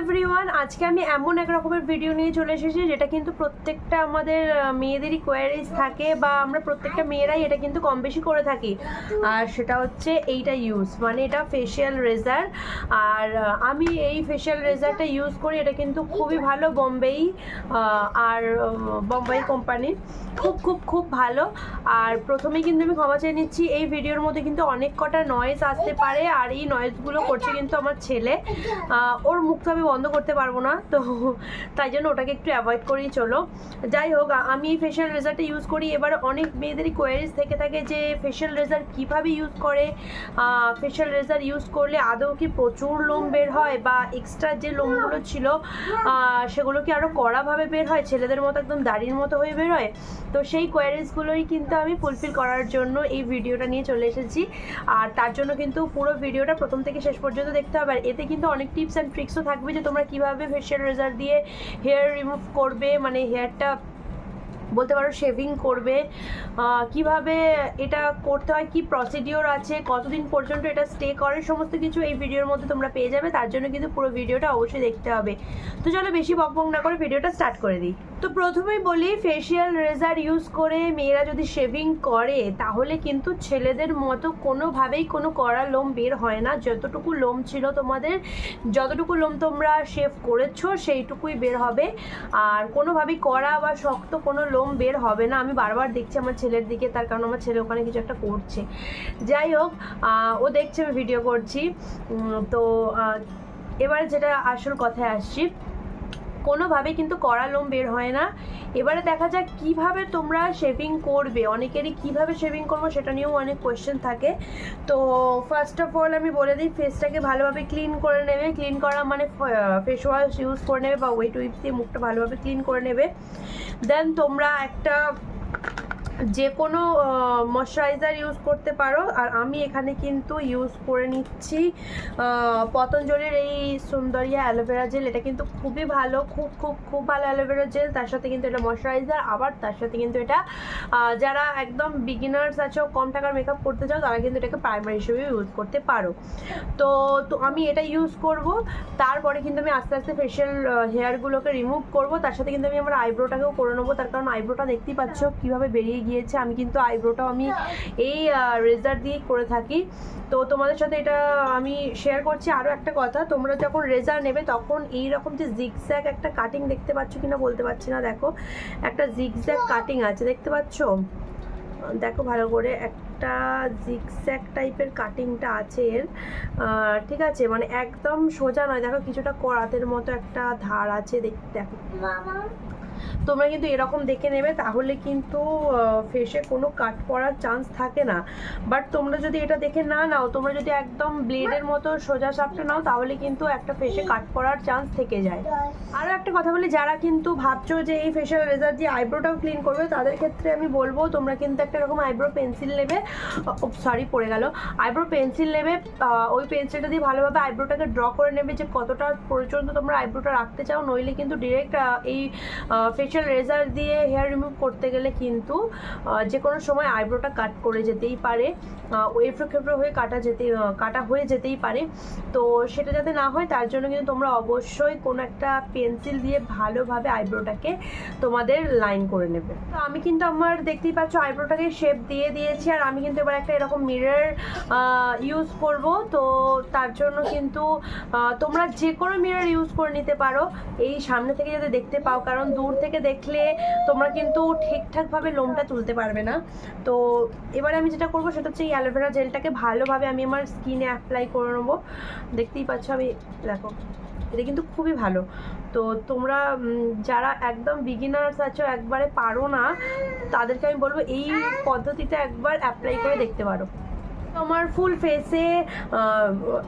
Everyone আজকে আমি এমন এক রকমের ভিডিও নিয়ে চলে এসেছি, যেটা কিন্তু প্রত্যেকটা আমাদের মেয়েদেরই কোয়ারিজ থাকে বা আমরা প্রত্যেকটা মেয়েরাই এটা কিন্তু কম বেশি করে থাকি। আর সেটা হচ্ছে এইটা ইউজ মানে এটা ফেশিয়াল রেজার আর আমি এই ফেশিয়াল রেজারটা ইউজ করি, এটা কিন্তু খুবই ভালো বোম্বেই আর বোম্বাই কোম্পানি খুব খুব খুব ভালো। আর প্রথমেই কিন্তু আমি ক্ষমা চেয়ে নিচ্ছি, এই ভিডিওর মধ্যে কিন্তু অনেক কটা নয়েজ আসতে পারে, আর এই নয়েজগুলো করছে কিন্তু আমার ছেলে। ওর মুখ তো আমি বন্ধ করতে পারব না, তো তাই জন্য ওটাকে একটু অ্যাভয়েড করেই চলো। যাই হোক আমি এই ফেশিয়াল রেজারটা ইউজ করি। এবার অনেক মেয়েদেরই কোয়ারিজ থেকে থাকে যে ফেশিয়াল রেজার কীভাবে ইউজ করে? ফেশিয়াল রেজার ইউজ করলে আদৌ কি প্রচুর লোম বের হয় বা এক্সট্রা যে লোমগুলো ছিল সেগুলো কি আরও কড়াভাবে বের হয়? ছেলেদের মতো একদম দাড়ির মতো হয়ে বের হয়? তো সেই কোয়ারিজগুলোই কিন্তু আমি ফুলফিল করার জন্য এই ভিডিওটা নিয়ে চলে এসেছি। আর তার জন্য কিন্তু পুরো ভিডিওটা প্রথম থেকে শেষ পর্যন্ত দেখতে হবে। আর এতে কিন্তু অনেক টিপস অ্যান্ড ট্রিক্সও থাকবে যে তোমরা কীভাবে ফেশিয়াল রেজার দিয়ে হেয়ার রিমুভ করবে মানে হেয়ারটা বলতে পারো শেভিং করবে কীভাবে এটা করতে হয়, কি প্রসিডিওর আছে, কতদিন পর্যন্ত এটা স্টে করে, সমস্ত কিছু এই ভিডিওর মধ্যে তোমরা পেয়ে যাবে। তার জন্য কিন্তু পুরো ভিডিওটা অবশ্যই দেখতে হবে। তো চলো বেশি বকবক না করে ভিডিওটা স্টার্ট করে দিই। তো প্রথমেই বলি ফেশিয়াল রেজার ইউজ করে মেয়েরা যদি শেভিং করে, তাহলে কিন্তু ছেলেদের মতো কোনোভাবেই কোনো কড়া লোম বের হয় না। যতটুকু লোম ছিল তোমাদের, যতটুকু লোম তোমরা শেভ করেছ, সেইটুকুই বের হবে। আর কোনোভাবেই কড়া বা শক্ত কোনো লোম বের হবে না। আমি বারবার দেখছি আমার ছেলের দিকে, তার কারণ আমার ছেলে ওখানে কিছু একটা করছে। যাই হোক ও দেখছে আমি ভিডিও করছি। তো এবার যেটা আসল কথায় আসছি। কোনোভাবে কিন্তু কড়া লোম বের হয় না। এবারে দেখা যাক কীভাবে তোমরা শেভিং করবে। অনেকেরই কীভাবে শেভিং করব সেটা নিয়েও অনেক কোয়েশ্চেন থাকে। তো ফার্স্ট অফ অল আমি বলে দিই ফেসটাকে ভালোভাবে ক্লিন করে নেবে। ক্লিন করা মানে ফেস ওয়াশ ইউজ করে নেবে বা ওয়েট উইপ দিয়ে মুখটা ভালোভাবে ক্লিন করে নেবে। দেন তোমরা একটা যে কোনো ময়শ্চারাইজার ইউজ করতে পারো। আর আমি এখানে কিন্তু ইউজ করে নিচ্ছি পতঞ্জলির এই সুন্দরিয়া অ্যালোভেরা জেল এটা কিন্তু খুবই ভালো, খুব খুব খুব ভালো অ্যালোভেরা জেল তার সাথে কিন্তু এটা ময়শ্চারাইজার আবার তার সাথে কিন্তু এটা যারা একদম বিগিনার্স আছো, কম টাকার মেকআপ করতে চাও, তারা কিন্তু এটাকে প্রাইমারি হিসেবে ইউজ করতে পারো। তো তো আমি এটা ইউজ করব। তারপরে কিন্তু আমি আস্তে আস্তে ফেশিয়াল হেয়ারগুলোকে রিমুভ করব। তার সাথে কিন্তু আমি আমার আইব্রোটাকেও করে নেব। তার কারণ আইব্রোটা দেখতেই পাচ্ছ কীভাবে বেরিয়ে গিয়েছে আমি কিন্তু আইব্রোটাও আমি এই রেজার দিয়েই করে থাকি। তো তোমাদের সাথে এটা আমি শেয়ার করছি আরও একটা কথা, তোমরা যখন রেজার নেবে তখন এই রকম যে জিগজ্যাগ একটা কাটিং দেখতে পাচ্ছ কি না বলতে পারছি না, দেখো। একটা জিগজ্যাগ কাটিং আছে, দেখতে পাচ্ছ? দেখো ভালো করে, একটা জিগজ্যাগ টাইপের কাটিংটা আছে এর। ঠিক আছে মানে একদম সোজা নয়, দেখো কিছুটা করাতের মতো একটা ধার আছে, দেখ- দেখো। তোমরা কিন্তু এরকম দেখে নেবে, তাহলে কিন্তু ফেসে কোনো কাট পড়ার চান্স থাকে না। বাট তোমরা যদি এটা দেখে না নাও, তোমরা যদি একদম ব্লেডের মতো সোজা সাপটা নাও, তাহলে কিন্তু একটা ফেসে কাট পড়ার চান্স থেকে যায়। আরও একটা কথা বলি, যারা কিন্তু ভাবছ যে এই ফেশিয়াল রেজার দিয়ে আইব্রোটাও ক্লিন করবে, তাদের ক্ষেত্রে আমি বলব, তোমরা কিন্তু একটা এরকম আইব্রো পেন্সিল নেবে সরি পড়ে গেল। আইব্রো পেন্সিল নেবে ওই পেন্সিলটা দিয়ে ভালোভাবে আইব্রোটাকে ড্র করে নেবে যে কতটা পর্যন্ত তোমরা আইব্রোটা রাখতে চাও, নইলে কিন্তু ডিরেক্ট এই ফেশিয়াল রেজার দিয়ে হেয়ার রিমুভ করতে গেলে কিন্তু যে কোনো সময় আইব্রোটা কাট করে যেতেই পারে ওয়েফ্রো খেফ্রো হয়ে কাটা যেতে কাটা হয়ে যেতেই পারে। তো সেটা যাতে না হয়, তার জন্য কিন্তু তোমরা অবশ্যই কোনো একটা পেন্সিল দিয়ে ভালোভাবে আইব্রোটাকে তোমাদের লাইন করে নেবে। তো আমি কিন্তু আমার দেখতেই পাচ্ছ আইব্রোটাকে শেপ দিয়ে দিয়েছি, আর আমি কিন্তু এবার একটা এরকম মিরর ইউজ করব। তো তার জন্য কিন্তু তোমরা যে কোনো মিরর ইউজ করে নিতে পারো। এই সামনে থেকে যাতে দেখতে পাও, কারণ দূর থেকে দেখলে তোমরা কিন্তু ঠিকঠাকভাবে লোমটা তুলতে পারবে না। তো এবারে আমি যেটা করব সেটা হচ্ছে এই অ্যালোভেরা জেলটাকে ভালোভাবে আমি আমার স্কিনে অ্যাপ্লাই করে নেব। দেখতেই পাচ্ছ আমি, দেখো, এটা কিন্তু খুবই ভালো। তো তোমরা যারা একদম বিগিনার্স আছো, একবারে পারো না, তাদেরকে আমি বলব এই পদ্ধতিটা একবার অ্যাপ্লাই করে দেখতে পারো। আমার ফুল ফেসে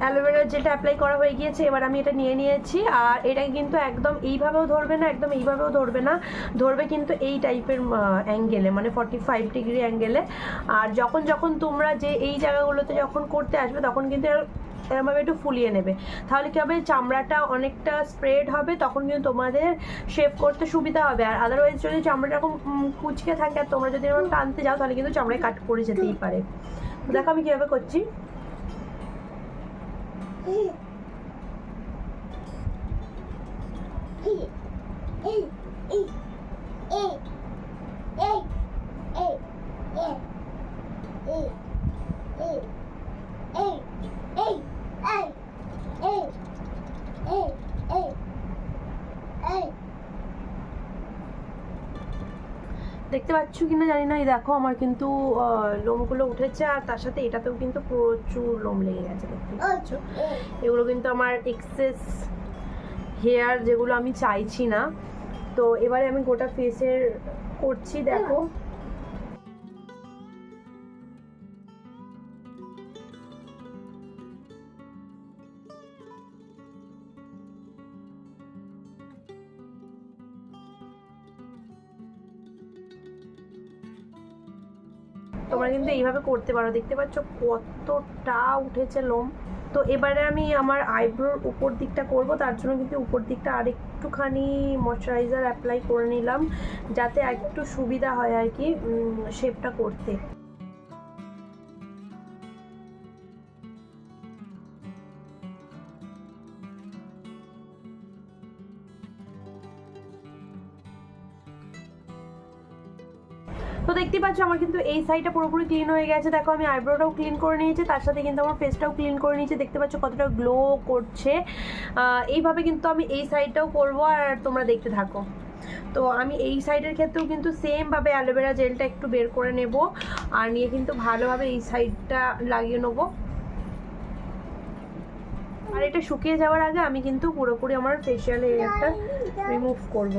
অ্যালোভেরা যেটা অ্যাপ্লাই করা হয়ে গিয়েছে, এবার আমি এটা নিয়ে নিয়েছি। আর এটা কিন্তু একদম এইভাবেও ধরবে না, একদম এইভাবেও ধরবে না। ধরবে কিন্তু এই টাইপের অ্যাঙ্গেলে মানে ফর্টি ফাইভ ডিগ্রি অ্যাঙ্গেলে আর যখন যখন তোমরা যে এই জায়গাগুলোতে যখন করতে আসবে, তখন কিন্তু এরমভাবে একটু ফুলিয়ে নেবে। তাহলে কি হবে? চামড়াটা অনেকটা স্প্রেড হবে, তখন কিন্তু তোমাদের শেভ করতে সুবিধা হবে। আর আদারওয়াইজ যদি চামড়াটা এরকম কুচকে থাকে, আর তোমরা যদি এরকম টানতে যাও, তাহলে কিন্তু চামড়ায় কাট পড়ে যেতেই পারে। দেখো আমি কীভাবে করছি Here. দেখতে পাচ্ছ কিনা জানি না। এই দেখো আমার কিন্তু লোমগুলো উঠেছে আর তার সাথে এটাতেও কিন্তু প্রচুর লোম লেগে গেছে দেখতে পাচ্ছ। এগুলো কিন্তু আমার এক্সেস হেয়ার যেগুলো আমি চাইছি না। তো এবারে আমি গোটা ফেসের করছি দেখো। তোমরা কিন্তু এইভাবে করতে পারো। দেখতে পাচ্ছ কতটা উঠেছে লোম। তো এবারে আমি আমার আইব্রোর উপর দিকটা করব, তার জন্য কিন্তু উপর দিকটা আর একটুখানি ময়শ্চারাইজার অ্যাপ্লাই করে নিলাম, যাতে একটু সুবিধা হয় আর কি শেপটা করতে। দেখতে পাচ্ছ, আমার কিন্তু এই সাইডটা পুরোপুরি ক্লিন হয়ে গেছে। দেখো, আমি আইব্রোটাও ক্লিন করে নিয়েছি, তার সাথে কিন্তু আমার ফেসটাও ক্লিন করে নিয়েছি। দেখতে পাচ্ছ কতটা গ্লো করছে। এইভাবে কিন্তু আমি এই সাইডটাও করব আর তোমরা দেখতে থাকো। তো আমি এই সাইডের ক্ষেত্রেও কিন্তু সেমভাবে অ্যালোভেরা জেলটা একটু বের করে নেব, আর নিয়ে কিন্তু ভালোভাবে এই সাইডটা লাগিয়ে নেব। আর এটা শুকিয়ে যাওয়ার আগে আমি কিন্তু পুরোপুরি আমার ফেশিয়াল এরিয়াটা রিমুভ করব।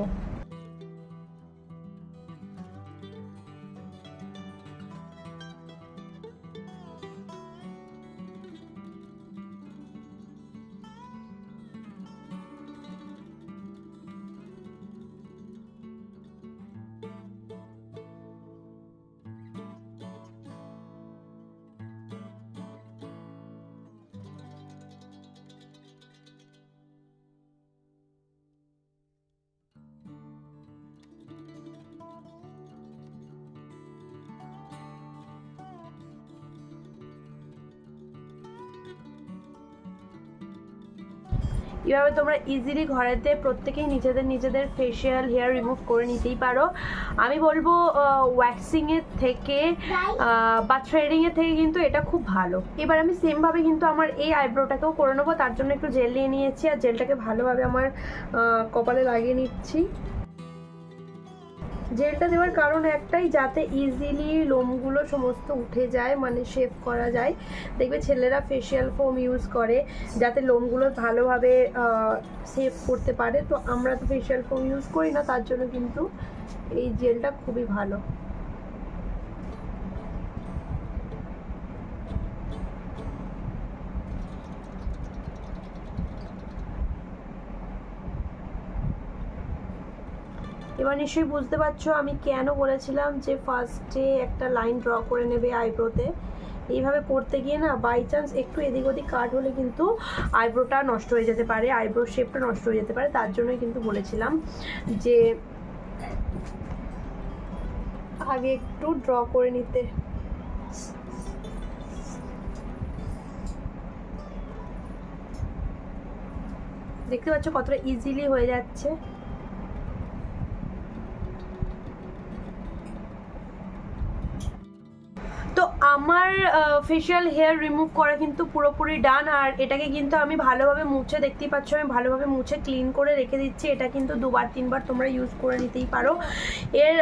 এভাবে তোমরা ইজিলি ঘরেতে প্রত্যেকেই নিজেদের নিজেদের ফেশিয়াল হেয়ার রিমুভ করে নিতেই পারো। আমি বলব ওয়্যাক্সিংয়ের থেকে বা থ্রেডিংয়ের থেকে কিন্তু এটা খুব ভালো। এবার আমি সেমভাবে কিন্তু আমার এই আইব্রোটাকেও করে নেব, তার জন্য একটু জেল নিয়ে নিয়েছি, আর জেলটাকে ভালোভাবে আমার কপালে লাগিয়ে নিচ্ছি। জেলটা দেওয়ার কারণ একটাই, যাতে ইজিলি লোমগুলো সমস্ত উঠে যায় মানে শেভ করা যায়। দেখবে ছেলেরা ফেশিয়াল ফোম ইউজ করে, যাতে লোমগুলো ভালোভাবে সেভ করতে পারে। তো আমরা তো ফেশিয়াল ফোম ইউজ করি না, তার জন্য কিন্তু এই জেলটা খুবই ভালো। এবার নিশ্চয়ই বুঝতে পারছ, আমি কেন বলেছিলাম যে ফার্স্টে একটা লাইন ড্র করে নেবে আইব্রোতে এইভাবে করতে গিয়ে না বাই চান্স একটু এদিক ওদিক কাট হলে কিন্তু আইব্রোটা নষ্ট হয়ে যেতে পারে আইব্রো শেপটা নষ্ট হয়ে যেতে পারে, তার জন্যই কিন্তু বলেছিলাম যে আগে একটু ড্র করে নিতে। দেখতে পাচ্ছ কতটা ইজিলি হয়ে যাচ্ছে। আমার ফেশিয়াল হেয়ার রিমুভ করা কিন্তু পুরোপুরি ডান আর এটাকে কিন্তু আমি ভালোভাবে মুছে, দেখতেই পাচ্ছ, আমি ভালোভাবে মুছে ক্লিন করে রেখে দিচ্ছি। এটা কিন্তু দুবার, তিনবার তোমরা ইউজ করে নিতেই পারো। এর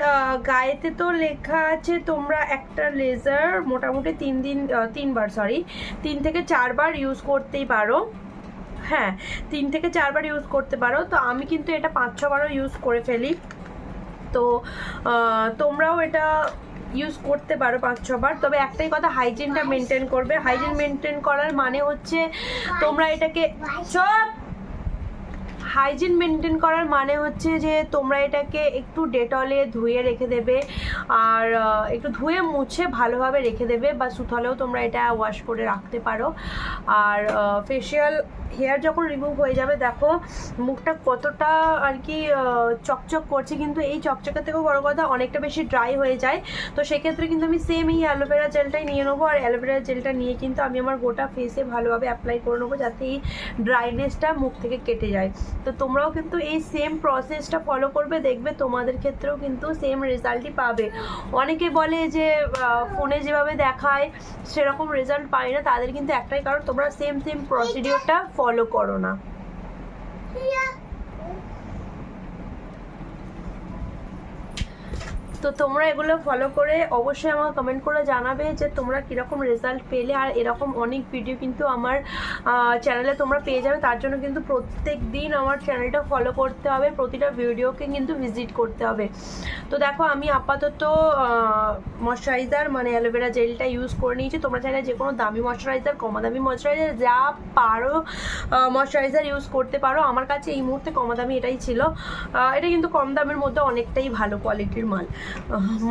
গায়েতে তো লেখা আছে, তোমরা একটা লেজার মোটামুটি তিন দিন তিনবার সরি তিন থেকে চারবার ইউজ করতেই পারো। হ্যাঁ তিন থেকে চারবার ইউজ করতে পারো। তো আমি কিন্তু এটা পাঁচ ছবারও ইউজ করে ফেলি। তো তোমরাও এটা ইউজ করতে পারো পাঁচ ছবার তবে একটাই কথা হাইজিনটা মেনটেন করবে। হাইজিন মেনটেন করার মানে হচ্ছে তোমরা এটাকে সব হাইজিন মেনটেন করার মানে হচ্ছে যে তোমরা এটাকে একটু ডেটলে ধুয়ে রেখে দেবে, আর একটু ধুয়ে মুছে ভালোভাবে রেখে দেবে, বা সুথলেও তোমরা এটা ওয়াশ করে রাখতে পারো। আর ফেশিয়াল হেয়ার যখন রিমুভ হয়ে যাবে, দেখো মুখটা কতটা আর কি চকচক করছে। কিন্তু এই চকচকের থেকেও বড় কথা, অনেকটা বেশি ড্রাই হয়ে যায়। তো সেক্ষেত্রে কিন্তু আমি সেম এই অ্যালোভেরা জেলটাই নিয়ে নেব। আর অ্যালোভেরা জেলটা নিয়ে কিন্তু আমি আমার গোটা ফেসে ভালোভাবে অ্যাপ্লাই করে নেব, যাতে এই ড্রাইনেসটা মুখ থেকে কেটে যায়। তো তোমরাও কিন্তু এই সেম প্রসেসটা ফলো করবে, দেখবে তোমাদের ক্ষেত্রেও কিন্তু সেম রেজাল্টই পাবে। অনেকে বলে যে ফোনে যেভাবে দেখায়, সেরকম রেজাল্ট পায় না। তাদের কিন্তু একটাই কারণ, তোমরা সেম সেম প্রসিডিওরটা ফলো করো না। তো তোমরা এগুলো ফলো করে অবশ্যই আমাকে কমেন্ট করে জানাবে যে তোমরা কীরকম রেজাল্ট পেলে আর এরকম অনেক ভিডিও কিন্তু আমার চ্যানেলে তোমরা পেয়ে যাবে। তার জন্য কিন্তু প্রত্যেক দিন আমার চ্যানেলটা ফলো করতে হবে, প্রতিটা ভিডিওকে কিন্তু ভিজিট করতে হবে। তো দেখো আমি আপাতত ময়শ্চারাইজার মানে অ্যালোভেরা জেলটা ইউজ করে নিয়েছি। তোমরা চাইলে যে কোনো দামি ময়শ্চারাইজার কমা দামি ময়শ্চারাইজার যা পারো ময়শ্চারাইজার ইউজ করতে পারো। আমার কাছে এই মুহূর্তে কমা দামি এটাই ছিল। এটা কিন্তু কম দামের মধ্যে অনেকটাই ভালো কোয়ালিটির মাল।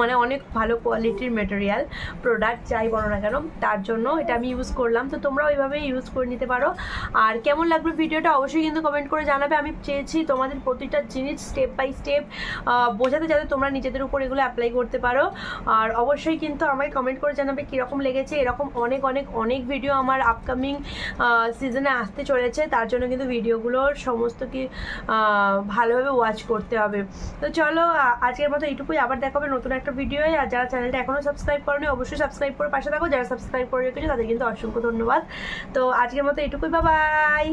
মানে অনেক ভালো কোয়ালিটির মেটেরিয়াল প্রোডাক্ট যাই বলো না কেন, তার জন্য এটা আমি ইউজ করলাম। তো তোমরা ওইভাবে ইউজ করে নিতে পারো। আর কেমন লাগল ভিডিওটা অবশ্যই কিন্তু কমেন্ট করে জানাবে। আমি চেয়েছি তোমাদের প্রতিটা জিনিস স্টেপ বাই স্টেপ বোঝাতে যাতে তোমরা নিজেদের উপর এগুলো অ্যাপ্লাই করতে পারো। আর অবশ্যই কিন্তু আমায় কমেন্ট করে জানাবে কীরকম লেগেছে। এরকম অনেক অনেক অনেক ভিডিও আমার আপকামিং সিজনে আসতে চলেছে। তার জন্য কিন্তু ভিডিওগুলোর সমস্ত কি ভালোভাবে ওয়াচ করতে হবে। তো চলো আজকের মতো এইটুকুই। আবার দেখা হবে নতুন একটা ভিডিও আর যারা চ্যানেলটা এখনও সাবস্ক্রাইব করেনি, অবশ্যই সাবস্ক্রাইব করে পাশে থাকো। যারা সাবস্ক্রাইব করে রেখেছো তাদের কিন্তু অসংখ্য ধন্যবাদ। তো আজকের মতো এটুকুই বাবাই